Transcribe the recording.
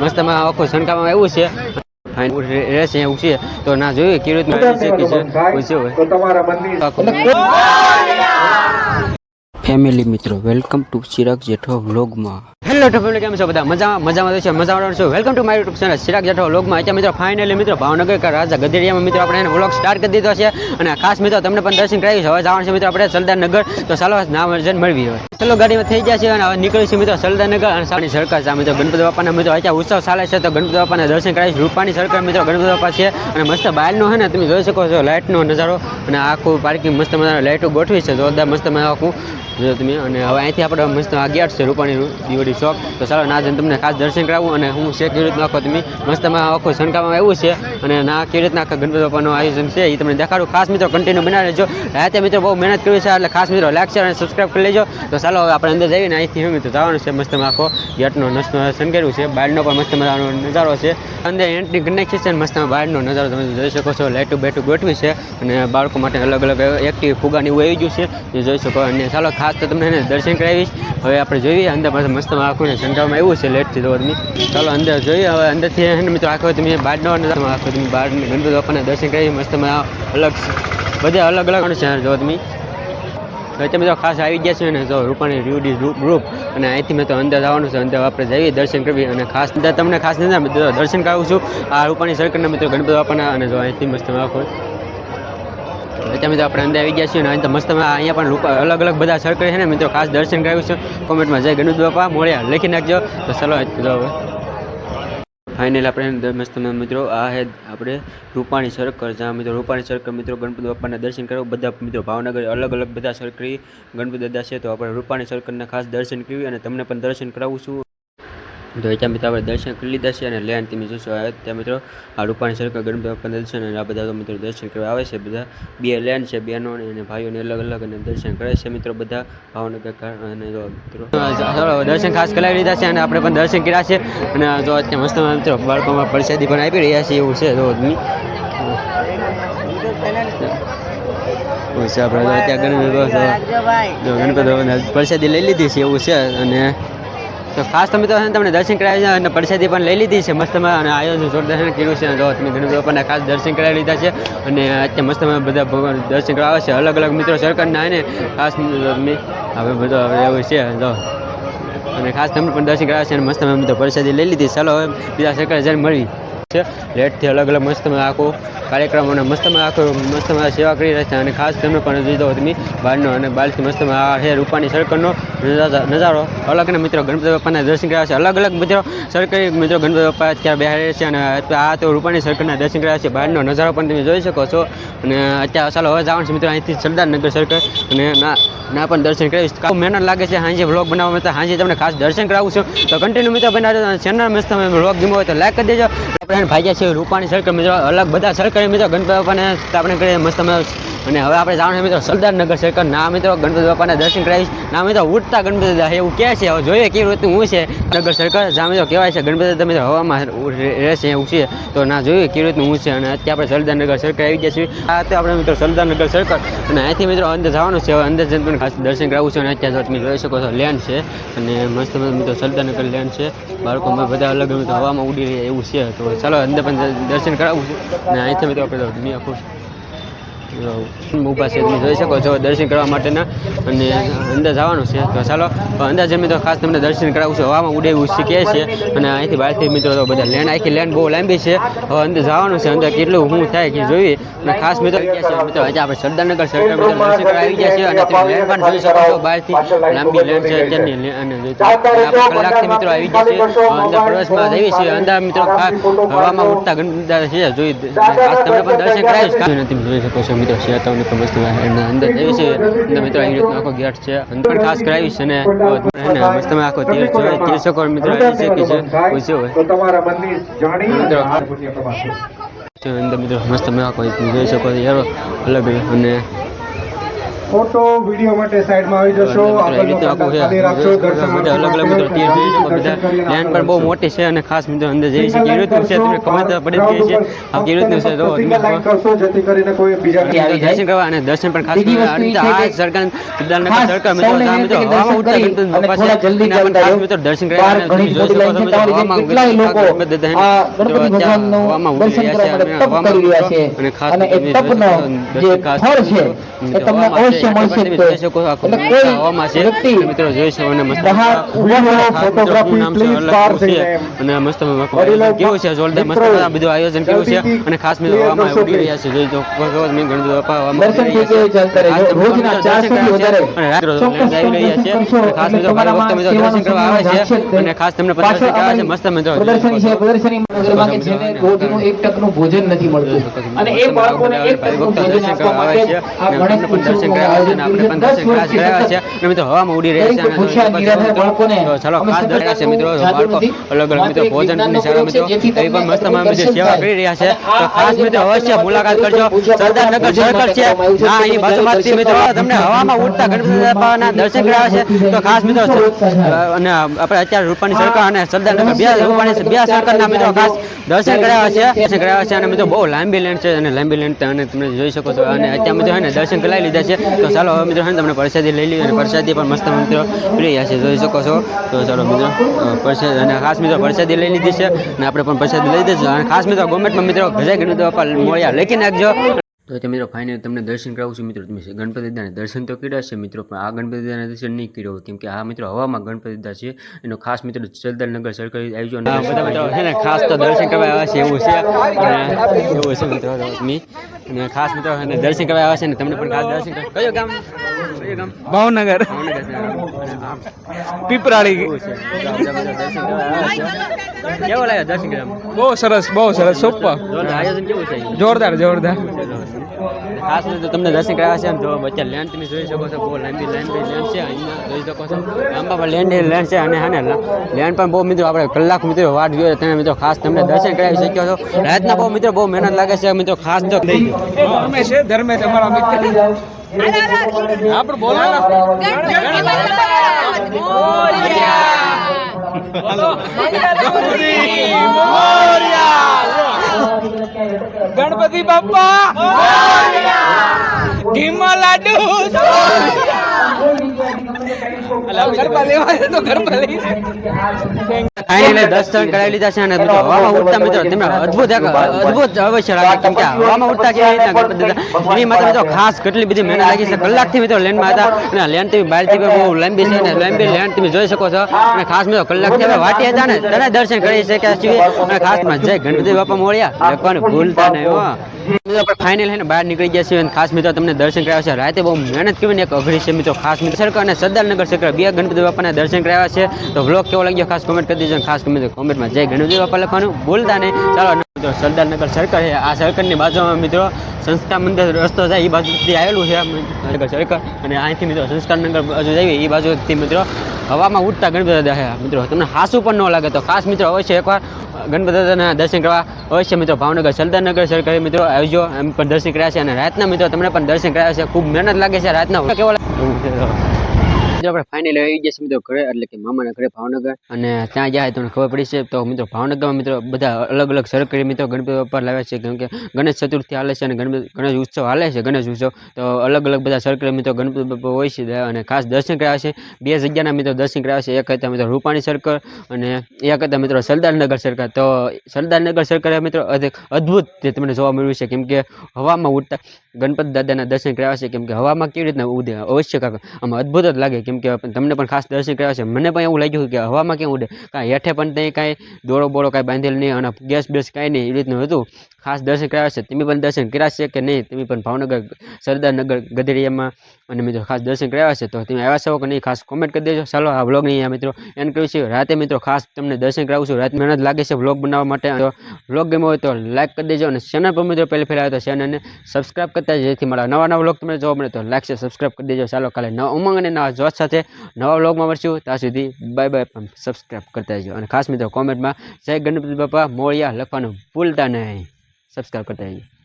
મસ્તમાં આખું શણકામાં એવું છે. રહેશે એવું છે તો ના જોયું કેવી રીતના છે ફેમિલી મિત્રો વેલકમ ટુ ચિરાગ જેઠો વ્લોગમાં. હેલો ટુ ફેમિલી કેમ છો બધા? મજામાં મજામાં છે, મજામાં છો. Welcome to my YouTube channel Chirag Jetho લોગમાં અત્યારે મિત્રો ફાઇનલી મિત્રો ભાવનગર રાજા ગધેરિયામાં મિત્રો, આપણે એને વ્લોગ સ્ટાર્ટ કરી દીધો છે. અને ખાસ મિત્રો, તમને પણ દર્શન કરાવી હવે જવાનું છે મિત્રો, આપણે સરદારનગર. તો ચાલો નામ અર્જન મળવી હોય. ચલો, ગાડીમાં થઈ ગયા છે અને હવે નીકળી છે મિત્રો, સરદારનગર. અને સાની સરકાર છે મિત્રો, ગણપતિ બાપાના મિત્રો, અત્યારે ઉત્સવ ચાલે છે. તો ગણપતિ બાપાના દર્શન કરાવીશ રૂપાની સરકાર મિત્રો, ગણપતિ બાપા છે. અને મસ્ત બહારનો છે ને, તમે જોઈ શકો છો, લાઇટનો નજારો. અને આખું પાર્કિંગ મસ્ત મજાના લાઇટો ગોઠવી છે. જોરદાર મસ્ત મજા આખું. જો તમે, અને હવે અહીંથી આપણે મસ્ત અગિયાર છે રૂપાણી દિવાળી શોપ તો ચાલો, ના જઈને તમને ખાસ દર્શન કરાવું અને હું છે કેવી રીતના આખો તમે મસ્તમાં આખું શણકામાં એવું છે અને ના, કેવી રીતના આખા ગણપતિ બાપાનું આયોજન છે એ તમને દેખાડું. ખાસ મિત્રો કન્ટિન્યુ બનાવી લેજો રાતે મિત્રો બહુ મહેનત કરી છે, એટલે ખાસ મિત્રો લાઈક શેર અને સબસ્ક્રાઈબ કરી લેજો. તો ચાલો આપણે અંદર જઈને અહીંથી હું મિત્રો જવાનું છે, મસ્તમાં આખો ગેટનો નસનો શણગાર્યું છે. બહારનો પણ મસ્ત મજાનો નજારો છે. અંદર એન્ટ્રી કરી નાખી છે અને મસ્તમાં બહારનો નજારો તમે જોઈ શકો છો. લાઇટું બેટું ગોઠવી છે અને બાળકો માટે અલગ અલગ એક્ટિવ ફુગાની એવું આવી ગયું છે. જોઈ શકો. અને ચાલો, ખાસ તો તમને દર્શન કરાવીશ. હવે આપણે જોઈએ, અંદર મસ્તમાં મસ્ત આખું ને એવું છે લેટથી દોડની. ચાલો અંદર જોઈએ. હવે અંદરથી એને મિત્રો, આખો તમે બહારનો આખો તમે બહાર ગણપતિ બાપાના દર્શન કરી મસ્તમાં અલગ બધા અલગ અલગ છે જો તમે તમે તો ખાસ આવી ગયા છે ને જો રૂપાણી રીવડી ગ્રુપ અને અહીંથી મેં તો અંદર આવવાનું છે, અંદર આપણે જઈએ, દર્શન કરવી અને ખાસ અંદર તમને ખાસ મિત્રો દર્શન કરાવું છું. આ રૂપાણી સરકારના મિત્રો ગણપતિ બાપાના અને જો અહીંથી મસ્ત આખો અત્યારે મિત્રો આપણે અંદર આવી ગયા છીએ અને મસ્ત અહીંયા પણ અલગ અલગ બધા સર્કલ છે ને મિત્રો. ખાસ દર્શન કરાવ્યું છે. કોમેન્ટમાં જય ગણુદ બાપા મોળ્યા લખી નાખજો. તો ચલો હવે. ફાઇનલ આપણે મસ્ત મિત્રો, આ હે આપણે રૂપાણી સર્કલ જ્યાં મિત્રો રૂપાણી સર્કલ મિત્રો ગણપતિ બાપાના દર્શન કરવા બધા મિત્રો ભાવનગર અલગ અલગ બધા સરકારી ગણપતિ દાદા છે, તો આપણે રૂપાણી સર્કલના ખાસ દર્શન કર્યું અને તમને પણ દર્શન કરાવું છું. તો ત્યાં મિત્રો આપણે દર્શન કરી લીધા છે અને લેન તમે જોશો ત્યાં મિત્રો આ રૂપાણી સરકાર ગણપતિ દર્શન અને આ બધા તો મિત્રો દર્શન કરવા આવે છે. બધા બે લેન છે બહેનો અને ભાઈઓને અલગ અલગ અને દર્શન કરે છે મિત્રો બધા. ભાવનગર અને મિત્રો દર્શન ખાસ કરાવી લીધા છે અને આપણે પણ દર્શન કર્યા છે. અને જો અત્યારે મસ્ત મિત્રો બાળકોમાં પ્રસાદી પણ આપી રહ્યા છે એવું છે. જો આપણે જો ત્યાં ગણપતિ પ્રસાદી લઈ લીધી છે એવું છે અને તો ખાસ તો છે ને તમને દર્શન કરાવી છે અને પ્રસાદી પણ લઈ લીધી છે. મસ્તમાં અને આયોજન જોરદાર કર્યું છે. જો તમે ઘણી બાપાના ખાસ દર્શન કરાવી લીધા છે અને અત્યારે મસ્તમાં બધા ભગવાન દર્શન કરાવે છે. અલગ અલગ મિત્રો સરકારના ને, ખાસ હવે બધો હવે એવું છે. જો. અને ખાસ તમને પણ દર્શન કરાવે છે અને મસ્તમાં મિત્રો પ્રસાદી લઈ લીધી. ચાલો હવે બીજા સરકાર જ્યારે મળી છે. લેટથી અલગ અલગ મસ્તમાં આખો કાર્યક્રમ અને મસ્તમાં આખો મસ્તમાં સેવા કરી રહ્યા છે. અને ખાસ તેમને પણ જોઈ દો તમે, બહારનો અને બહારથી મસ્તમાં આ છે રૂપાની સર્કલનો નજારો અલગ અને મિત્રો, ગણપતિ બાપાના દર્શન કર્યા છે. અલગ અલગ મિત્રો સરકારી મિત્રો ગણપતિ બાપા અત્યારે બેહાડે છે અને આ તો રૂપાની સર્કલના દર્શન કર્યા છે. બહારનો નજારો પણ તમે જોઈ શકો છો. અને અત્યારે ચાલો હવે જવાનું છે મિત્રો અહીંથી સરદારનગર સર્કલ અને ના ના પણ દર્શન કરાવીશ મહેનત લાગે છે હાંજે વ્લોગ બનાવવા માટે હાંજે તમને ખાસ દર્શન કરાવું છું. તો કન્ટિન્યુ મિત્રો બનાવજો ચેનલ મસ્ત તમે વ્લોગ ગમ્યો હોય તો લાઈક કરી દેજો. આપણે ભાગ્યા છે, રૂપાણી સરકાર મિત્રો, અલગ બધા સરકારી મિત્રો, ગણપતિ બાપાને સ્થાપના કરીએ મસ્ત અને હવે આપણે છે મિત્રો સરદારનગર સરકાર ના મિત્રો, ગણપતિ બાપાના દર્શન કરાવીશ. ના મિત્રો, ઉઠતા ગણપતિ દાદા, એવું કહે છે. હવે જોઈએ કેવી રીતનું હું છે નગર સરકાર જ્યાં મિત્રો, કહેવાય છે ગણપતિ દાદા મિત્રો, હવામાં રહેશે એવું છે. તો ના, જોઈએ કેવી રીતનું હું છે. અને અત્યારે આપણે સરદારનગર સરકાર આવી ગયા છીએ. આ તો આપણે મિત્રો સરદારનગર સરકાર અને અહીંથી મિત્રો અંદર જવાનું છે. હવે અંદર જઈને પણ ખાસ દર્શન કરાવવું છે. અને અત્યારે તમે જોઈ શકો છો લેન છે. અને મસ્ત મિત્રો સરદારનગર લેન્ડ છે. બાળકો બધા અલગ હવામાં ઉડી રહ્યા એવું છે. તો ચાલો અંદર પણ દર્શન કરાવું છે. અને અહીંથી મિત્રો આપણે દુનિયા ખુશ ઊભા છે તમે જોઈ શકો છો દર્શન કરવા માટેના અને અંદર જવાનું છે. તો ચાલો અંદર મિત્રો, ખાસ તમને દર્શન કરાવું છું. હવામાં ઉડે એવું શીખે છે અને અહીંથી બહારથી મિત્રો તો બધા લેન્ડ આખી લેન્ડ બહુ લાંબી છે. હવે અંદર જવાનું છે, અંદર કેટલું હું થાય કે જોઈએ. અને ખાસ મિત્રો છે, મિત્રો આજે આપણે સરદારનગર સરકાર મિત્રો દર્શન આવી ગયા છે અને લેન્ડ પણ જોઈ શકો છો બહારથી. લાંબી લેન્ડ છે, અત્યારની અને કલાકથી મિત્રો આવી ગયા છે અંદર પ્રવેશમાં જઈએ છીએ. અંદર મિત્રો હવામાં ઉડતા ગંદા છે, જોઈ, ખાસ તમને પણ દર્શન કરાવીશ. નથી જોઈ શકો છો મિત્રો. છે તમને પણ એના અંદર જઈએ છે અંદર મિત્રો આવી રીતનો આખો ગેટ છે. અંદર પણ ખાસ કરાવીશ અને ને મસ્ત આખો તીર્થ જોઈ તીર્થકો મિત્રો આવી શકે છે. પૂછ્યો હોય. તો તમારા મનની જાણી મિત્રો. અંદર મિત્રો મસ્ત મેળા કોઈ જોઈ શકો છો. યારો અલગ અને ફોટો વીડિયો માટે સાઈડમાં આવી જશો. અલગ અલગ મિત્રો તીર જોઈ શકો બધા લેન્ડ પણ બહુ મોટી છે અને ખાસ મિત્રો અંદર જઈ છે કેવી રીતનું છે તમને ખબર તો પડી જ છે આ કેવી રીતનું છે જો સિંગલ લાઈન કરશો જેથી કરીને કોઈ બીજા દર્શન કરવા અને દર્શન પણ ખાસ આ સરકાર સરકાર મિત્રો દર્શન ગણપતિ અને થોડા જલ્દી એના પણ ખાસ મિત્રો દર્શન બહાર કરવા ઘણી મોટી લાઈન છે તમારી જેમ કેટલાય લોકો આ ગણપતિ ભગવાનનું દર્શન કરવા માટે તપ કરી રહ્યા છે અને એ તપનો જે ફળ છે એ તમને અવશ્ય મળશે એટલે કોઈ વ્યક્તિ મિત્રો જોઈ શકો અને મસ્ત photography, please, બહાર જઈને. અને મસ્ત કેવું છે જોરદાર મસ્ત આ બધું આયોજન કેવું છે. અને ખાસ મિત્રો આમાં ઉડી રહ્યા છે જોઈ તો મેં ઘણું બધું થઈ રહેજો. રોજના ચાર સુધી વધારે અને આવી રહ્યા છે. ખાસ મિત્રો ભક્તો મિત્રો દર્શન કરવા આવે છે અને ખાસ તમને પ્રદર્શન કરાવે છે મસ્ત મિત્રો પ્રદર્શન છે. પ્રદર્શની નગરમાં કે જેને રોજનું એક ટકનું ભોજન નથી મળતું. અને એ બાળકોને એક ટકનું ભોજન આપવા માટે આ ગણેશ ઉત્સવનું આયોજન આપણે પણ દર્શન દસ કરાવ્યા છે અને મિત્રો હવામાં ઉડી રહ્યા છે દરેક ભૂખ્યા નિરાધાર બાળકોને. તો ચાલો ખાસ સતત છે મિત્રો બાળકો અલગ અલગ મિત્રો ભોજન વિજ્ઞાનનો સારા મિત્રો પ્રયોગ છે, જેથી એ પણ મસ્તમાં સેવા કરી રહ્યા છે. તો ખાસ મિત્રો અવશ્ય મુલાકાત કરજો. સરદારનગર સર્કલ છે. બાજુમાંથી મિત્રો તમને હવામાં ઉડતા ગણપતિ બાપાના દર્શન કરાવે છે. તો ખાસ મિત્રો અને આપણે અત્યારે રૂપાણી સરકાર અને સરદારનગર બે રૂપાણી બે સરકારના મિત્રો ખાસ દર્શન કરાવ્યા છે. દર્શન કરાવ્યા છે અને મિત્રો બહુ લાંબી લેન્ડ છે અને લાંબી લેન્ડ અને તમે જોઈ શકો છો અને અત્યારે મિત્રો છે ને દર્શન કરાવી લીધા છે તો ચાલો હવે મિત્રો તમને પ્રસાદી લઈ લઈએ અને પ્રસાદી પણ મસ્ત મિત્રો પ્રિય છે. જોઈ શકો છો. તો ચાલો મિત્રો પ્રસાદ અને ખાસ મિત્રો પ્રસાદી લઈ લીધી છે અને આપણે પણ પ્રસાદી લઈ દઈશું અને ખાસ મિત્રો ગવર્મેન્ટમાં મિત્રો ભજાઈ ગણપતિ તો મળ્યા. લખી નાખજો. તો તે મિત્રો ફાઇનલી તમને દર્શન કરાવું છું મિત્રો તમે ગણપતિ દાદાને દર્શન તો કર્યા છે મિત્રો પણ આ ગણપતિ દાદાના દર્શન નહીં કર્યો કેમ કે આ મિત્રો હવામાં ગણપતિ દાદા છે એનો ખાસ મિત્રો સરદારનગર સરકારી આવી અને બધા મિત્રો છે ને ખાસ તો દર્શન કરવા આવ્યા છે એવું છે. એવું છે મિત્રો અને ખાસ મિત્રો અને દર્શન કરવા આવ્યા છે ને તમને પણ ખાસ દર્શન કયો ગામ? ભાવનગર. પીપરાળી. કેવો લાગ્યો દર્શન કરવા બહુ સરસ બહુ સરસ સુપર આયોજન કેવું છે? જોરદાર જોરદાર. ખાસ તો તમને દર્શન કરાવ્યા છે ને તો બચ્ચા લેન્ડ તમે જોઈ શકો છો બહુ લાંબી લેન્ડ લેન્ડ છે અહીંયા જોઈ શકો છો. લાંબા પણ લેન્ડ લેન્ડ છે અને હા ને લેન્ડ પણ બહુ મિત્રો આપણે કલાક મિત્રો વાટ જોઈએ તમે મિત્રો ખાસ તમને દર્શન કરાવી શક્યો છો. રાતના બહુ મિત્રો બહુ મહેનત લાગે છે મિત્રો ખાસ તો થઈ ગયું ધર્મેશ છે ધર્મેશ અમારા મિત્ર. આપણે બોલો ગણપતિ બાપ્પા ઘીમાં લાડુ. ગરબા લેવા તો ઘર પર લઈ ફાઇનલી દર્શન કરાવી લીધા છે અને મિત્રો હવામાં ઉડતા મિત્રો તમે અદ્ભુત અદ્ભુત અવશ્ય લાગે. કેમ કે હવામાં ઉડતા કેવી રીતના એની માટે મિત્રો ખાસ કેટલી બધી મહેનત લાગી છે. કલાકથી મિત્રો લેન્ડમાં હતા. અને લેન્ડ તમે બહારથી બહુ લાંબી છે અને લાંબી લેન્ડ તમે જોઈ શકો છો. અને ખાસ મિત્રો કલાકથી હવે વાટી હતા ને તને દર્શન કરી શક્યા છીએ. અને ખાસમાં જય ગણપતિ બાપા મોળ્યા લખવાનું ભૂલતા નહીં હો. મિત્રો આપણે ફાઇનલ હે ને બહાર નીકળી ગયા છીએ અને ખાસ મિત્રો તમને દર્શન કરાવ્યા છે. રાતે બહુ મહેનત કરીને એક અઘરી છે મિત્રો. ખાસ મિત્રો સરકાર અને સરદારનગર સરકાર બે ગણપતિ બાપાના દર્શન કરાવ્યા છે. તો વ્લોગ કેવો લાગ્યો? ખાસ કોમેન્ટ કરી દેજો. અને ખાસ મિત્રો કોમેન્ટમાં જય ગણપતિ બાપા લખવાનું બોલતા નહીં. ચાલો, મિત્રો, સરદારનગર સરકાર છે. આ સરકારની બાજુમાં, મિત્રો, સંસ્થા મંદિર રસ્તો જાય એ બાજુથી આવેલું છે સરકાર સર્કલ અને અહીંથી, મિત્રો સંસ્કારનગર બાજુ જઈએ એ બાજુથી, મિત્રો, હવામાં ઉઠતા ગણપતિ દાદા મિત્રો, તમને હાસું પણ ન લાગે તો ખાસ, મિત્રો, અવશ્ય એકવાર ગણપતિ દાદાના દર્શન કરવા અવશ્ય, મિત્રો, ભાવનગર સરદારનગર સર્કલ મિત્રો, આવજો. એમ પણ દર્શન કર્યા છે અને રાતના, મિત્રો, તમને પણ દર્શન કર્યા છે. ખૂબ મહેનત લાગે છે રાતના. કેવો લાગે. મિત્રો આપણે ફાઇનલી આવી ગયા છે મિત્રો ઘરે, એટલે કે મામાના ઘરે ભાવનગર. અને ત્યાં જાય તમને ખબર પડી છે, તો મિત્રો ભાવનગરમાં મિત્રો બધા અલગ અલગ સરકારી મિત્રો ગણપતિ બાપા લાવે છે, કેમ કે ગણેશ ચતુર્થી હાલે છે અને ગણપતિ, ગણેશ ઉત્સવ હાલે છે, ગણેશ ઉત્સવ. તો અલગ અલગ બધા સરકારી મિત્રો ગણપતિ બાપા હોય છે, અને ખાસ દર્શન કરાવે છે. બે જગ્યાના મિત્રો દર્શન કરાવે છે, એક હતા મિત્રો રૂપાણી સર્કલ અને એક હતા મિત્રો સરદારનગર સરકાર. તો સરદારનગર સરકારે મિત્રો અદ્ભુત તે તમને જોવા મળ્યું છે, કેમ કે હવામાં ઉડતા ગણપતિ દાદાના દર્શન કરાવે છે, કેમ કે હવામાં કેવી રીતના ઉદે અવશ્ય આમાં અદ્ભુત જ લાગે કેમ કે તમને પણ ખાસ દર્શન કર્યા છે. મને પણ એવું લાગ્યું કે હવામાં કેમ ઉડે? કાંઈ હેઠે પણ ત્યાં કાંઈ દોડો બોડો કાંઈ બાંધેલ નહીં અને ગેસ બેસ કાંઈ નહીં, એ રીતનું હતું. ખાસ દર્શન કર્યા છે. તમે પણ દર્શન કર્યા છે કે નહીં? તમે પણ ભાવનગર, સરદારનગર, ગધેડિયામાં અને મિત્રો ખાસ દર્શન કર્યા છે. તો તમે આવ્યા છો કે નહીં, ખાસ કોમેન્ટ કરી દેજો. ચાલો આ વ્લોગ નહીં મિત્રો એન્ડ કર્યું છે. રાતે મિત્રો ખાસ તમને દર્શન કરાવું છું. રાત મહેનત લાગે છે વ્લોગ બનાવવા માટે. વ્લોગ ગમ્યો હોય તો લાઈક કરી દેજો અને ચેનલ પર મિત્રો પહેલી ફેર આવ્યો તો ચેનલને સબસ્ક્રાઈબ કરતા જેથી મારા નવા નવા વ્લોગ તમને જોવા મળે તો લાઈક છે સબસ્ક્રાઈબ કરી દેજો. ચાલો કાલે નવા ઉમંગ અને નવા જોશ સાથે નવા વ્લોગમાં મળશું. ત્યાં સુધી બાય બાય પણ સબસ્ક્રાઇબ કરતા જજો અને ખાસ મિત્રો કોમેન્ટમાં જય ગણપતિ બાપા મોળિયા લખવાનું ભૂલતા નહીં. સબસ્ક્રાઇબ કરતા જજો